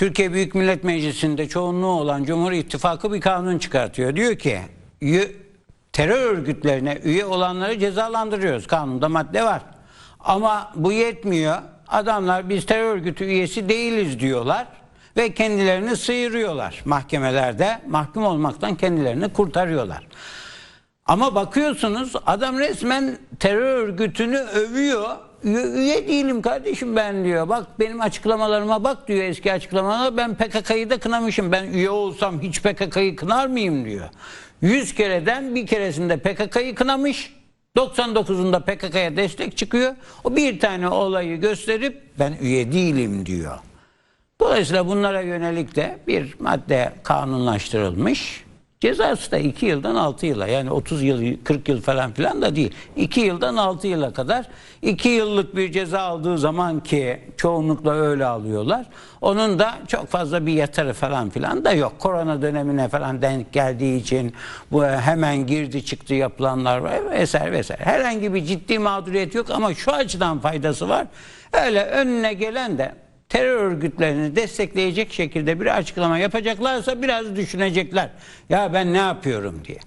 Türkiye Büyük Millet Meclisi'nde çoğunluğu olan Cumhur İttifakı bir kanun çıkartıyor. Diyor ki "Ü- terör örgütlerine üye olanları cezalandırıyoruz. Kanunda madde var. Ama bu yetmiyor. Adamlar biz terör örgütü üyesi değiliz diyorlar ve kendilerini sıyırıyorlar mahkemelerde. Mahkum olmaktan kendilerini kurtarıyorlar. Ama bakıyorsunuz adam resmen terör örgütünü övüyor. Üye, değilim kardeşim ben diyor. Bak benim açıklamalarıma bak diyor eski açıklamalara. Ben PKK'yı da kınamışım. Ben üye olsam hiç PKK'yı kınar mıyım diyor. 100 kereden bir keresinde PKK'yı kınamış. 99'unda PKK'ya destek çıkıyor. O bir tane olayı gösterip ben üye değilim diyor. Dolayısıyla bunlara yönelik de bir madde kanunlaştırılmış. Cezası da 2 yıldan 6 yıla yani 30 yıl 40 yıl falan filan da değil. 2 yıldan 6 yıla kadar 2 yıllık bir ceza aldığı zaman ki çoğunlukla öyle alıyorlar. Onun da çok fazla bir yatarı falan filan da yok. Korona dönemine falan denk geldiği için bu hemen girdi çıktı yapılanlar var vesaire vesaire. Herhangi bir ciddi mağduriyet yok ama şu açıdan faydası var. Öyle önüne gelen de terör örgütlerini destekleyecek şekilde bir açıklama yapacaklarsa biraz düşünecekler. Ya ben ne yapıyorum diye.